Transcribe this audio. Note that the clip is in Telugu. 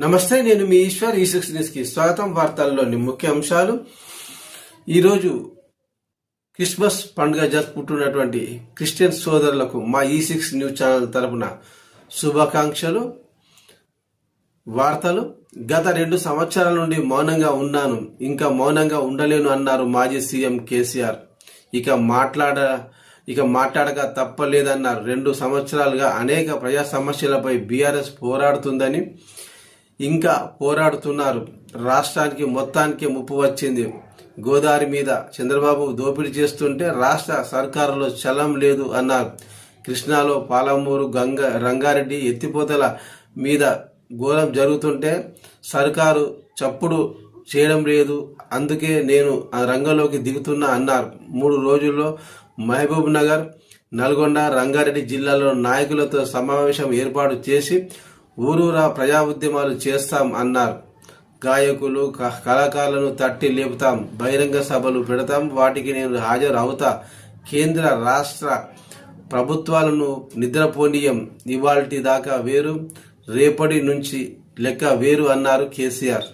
నమస్తే నేను మీ ఈశ్వర్ ఈ సిక్స్ న్యూస్కి స్వాగతం. వార్తల్లోని ముఖ్య అంశాలు. ఈరోజు క్రిస్మస్ పండుగ జరుపుకుంటున్నటువంటి క్రిస్టియన్ సోదరులకు మా ఈ సిక్స్ న్యూస్ ఛానల్ తరపున శుభాకాంక్షలు వార్తలు. గత రెండు సంవత్సరాల నుండి మౌనంగా ఉన్నాను ఇంకా మౌనంగా ఉండలేను అన్నారు మాజీ సీఎం కేసీఆర్. ఇక మాట్లాడ ఇక మాట్లాడక తప్పలేదన్నారు. రెండు సంవత్సరాలుగా అనేక ప్రజా సమస్యలపై బీఆర్ఎస్ పోరాడుతుందని ఇంకా పోరాడుతున్నారు. రాష్ట్రానికి మొత్తానికి ముప్పు వచ్చింది. గోదావరి మీద చంద్రబాబు దోపిడీ చేస్తుంటే రాష్ట్ర సర్కారులో చలం లేదు అన్నారు. కృష్ణాలో పాలమూరు గంగ రంగారెడ్డి ఎత్తిపోతల మీద ఘోరం జరుగుతుంటే సర్కారు చప్పుడు చేయడం లేదు. అందుకే నేను ఆ రంగంలోకి దిగుతున్నా అన్నారు. మూడు రోజుల్లో మహబూబ్ నగర్ నల్గొండ రంగారెడ్డి జిల్లాలో నాయకులతో సమావేశం ఏర్పాటు చేసి ఊరూరా ప్రజా ఉద్యమాలు చేస్తాం అన్నారు. గాయకులు క- కళాకారులను తట్టి లేపుతాం. బహిరంగ సభలు పెడతాం. వాటికి నేను హాజరు అవుతా కేంద్ర రాష్ట్ర ప్రభుత్వాలను నిద్రపోనీయం. ఇవాల్టి దాకా వేరు. రేపటి నుంచి లెక్క వేరు అన్నారు కేసీఆర్.